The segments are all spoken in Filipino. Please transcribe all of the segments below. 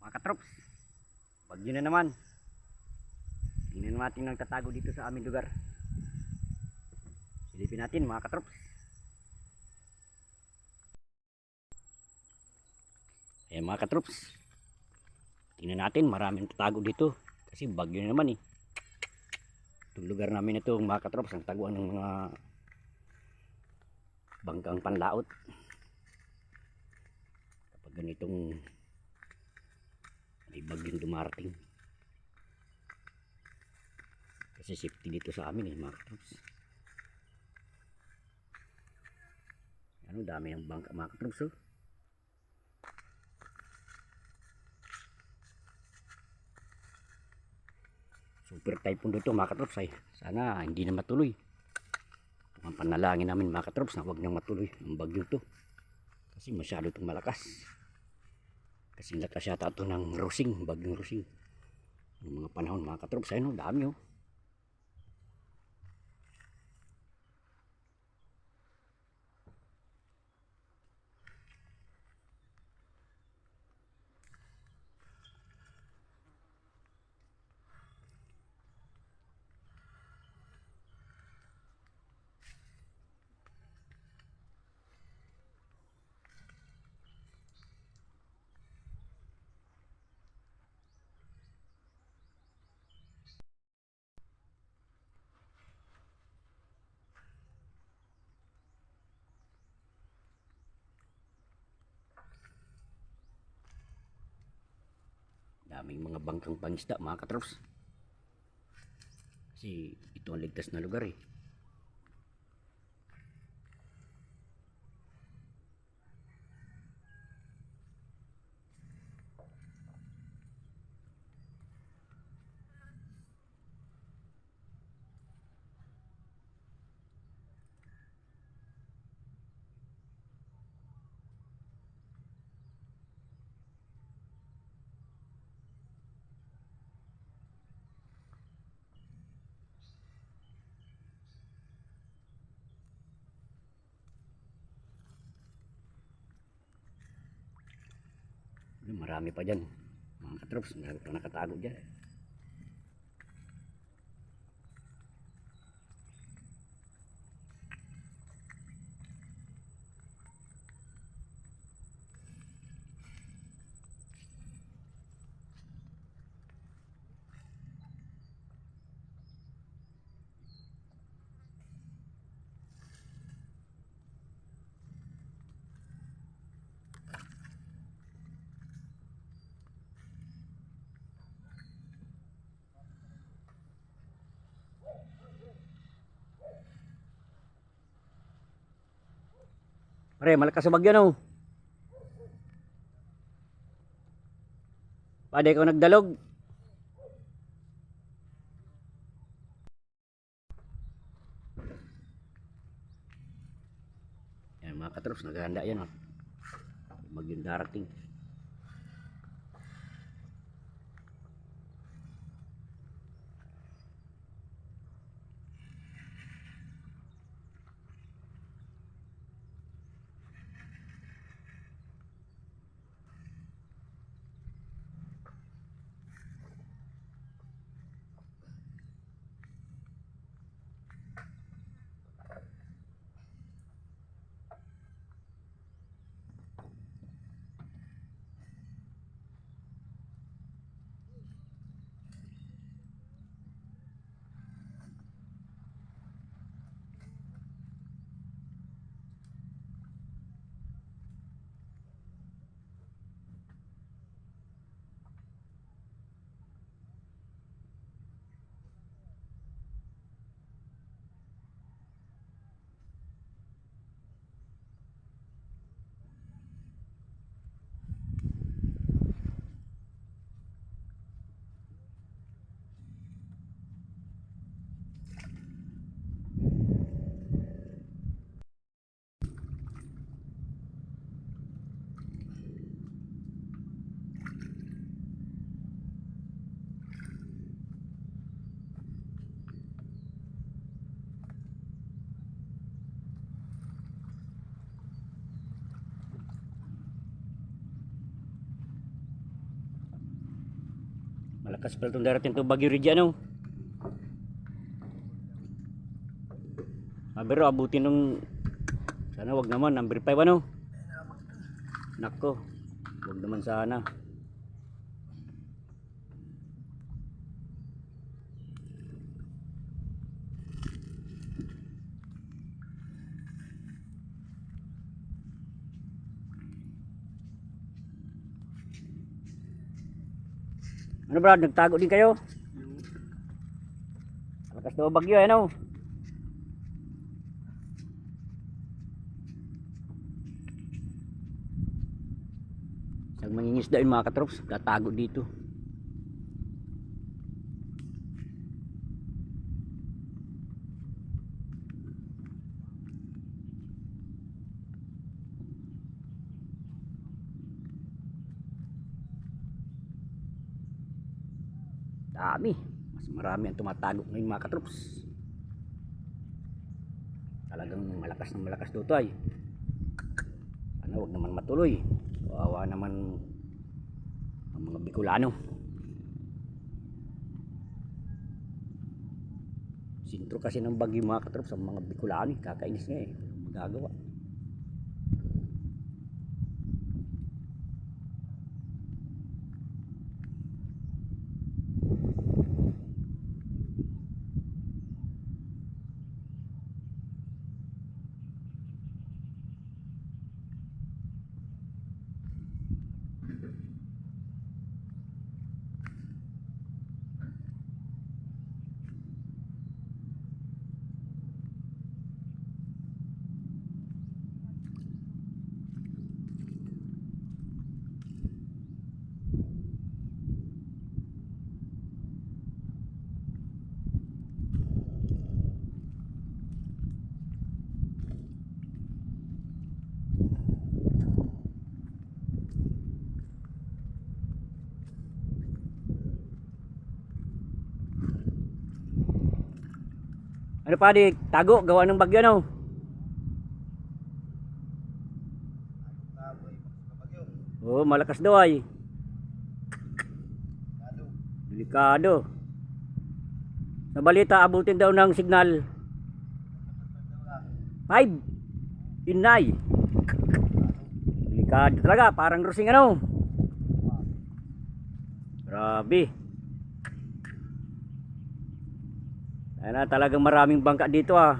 Mga katrops, bagyo na naman. Tingnan natin ang tatago dito sa aming lugar. Silipin natin mga katrops. Ayan mga katrops. Tingnan natin, maraming tatago dito. Kasi bagyo na naman eh. Itong lugar namin ito mga katrops, ang taguan ng mga bangkang panlaot. Kapag ganitong may bagyong dumarating. Kasi safety dito sa amin eh mga katrops. Ano dami ng bangka mga katrops oh. Super typhoon dito mga katrops ay sana hindi na matuloy. Ang panalangin namin mga katrops na huwag nang matuloy ang bagyo to. Kasi masyado itong malakas. Kasi lakas yata ito ng rusing, bagyong rusing. Yung mga panahon mga katrops ayun oh, dami oh. Daming mga bangkang pangisda mga katrops. Kasi ito ang ligtas na lugar eh. Marami pa dyan. Mga katrops, marami pa nakatago dyan. Pare, malakas sa bagyo no. Pade ko nagdalog. Yan mga katrops, naghahanda yan oh. Bagyong darating. Malakas pala itong darating to Bagyo Ridge ano. Ah, pero abutin nung sana wag naman number 5 ano. Nako. Wag naman sana. Ano Brad, nagtago din kayo? Malakas daw bagyo, ano? Isang mangingisda yun mga katrops, tatago dito. Dami. Mas marami ang tumatago ngayon mga katrops. Talagang malakas ng malakas dito ay. Sana huwag naman matuloy. Kawawa naman ang mga Bicolano. Sintro kasi ng bagyo mga katrops ang mga Bicolano. Kakainis nga eh. Magagawa. Ano pa di? Tago, gawa ng bagyo no? Oo, malakas daw ay. Delikado. Sa balita, abutin daw ng signal. 5. Inay. Delikado talaga, parang rusing ano. Grabe. Ayan na, talagang maraming bangka dito ah.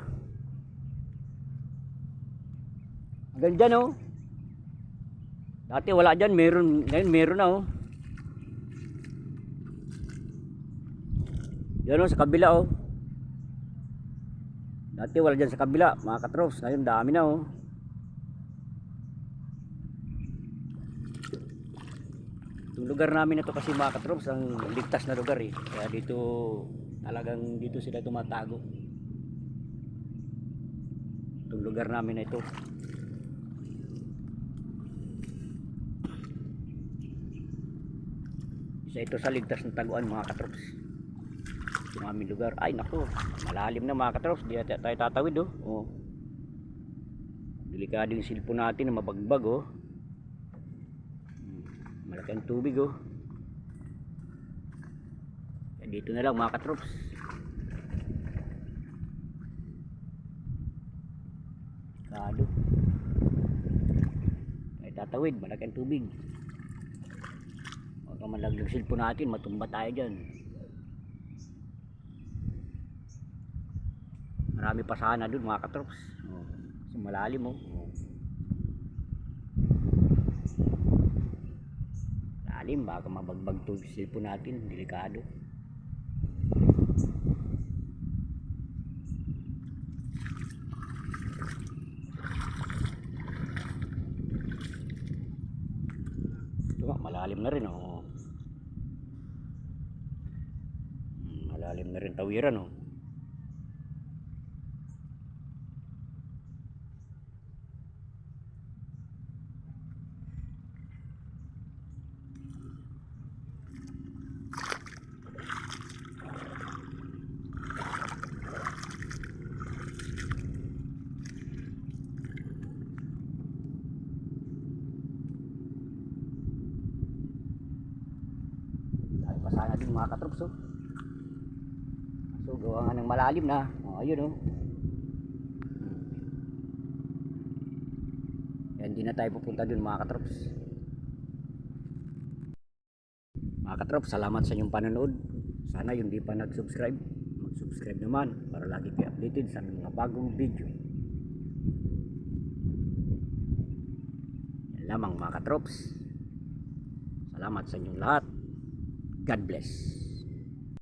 Hanggang dyan oh. Dati wala dyan, meron, ngayon meron na oh. Yan oh, sa kabila oh. Dati wala dyan sa kabila, mga katros. Ngayon dami na oh. Itong lugar namin na to kasi mga katros, ang ligtas na lugar eh. Kaya dito, talagang dito sila tumatago. Itong lugar namin na ito. Isa ito sa ligtas ng taguan mga katrops. Yung aming lugar. Ay nako, malalim na mga katrops. Di tayo tatawid oh. oh. Delikado yung silpo natin na mabagbag oh. Hmm, Malaki ang tubig oh. Dito na lang mga katrops. Kado. Ay tatawid, malaki ang tubig. Huwag kang malaglag silpo natin, matumba tayo dyan. Marami pa sana dun mga katrops. Oh, kasi malalim oh. Lalim, baka mabagbag to silpo natin, delikado. Diba, malalim na rin oh. Na rin tawiran oh. Sana dun mga katrops oh. Gawa nga ng malalim na. Oh, ayun oh. Yan, di na tayo pupunta dun mga katrops. Mga katrops, salamat sa inyong panonood. Sana yung di pa nag-subscribe, mag-subscribe naman para lagi kayo updated sa mga bagong video. Yan lamang mga katrops. Salamat sa inyong lahat. God bless.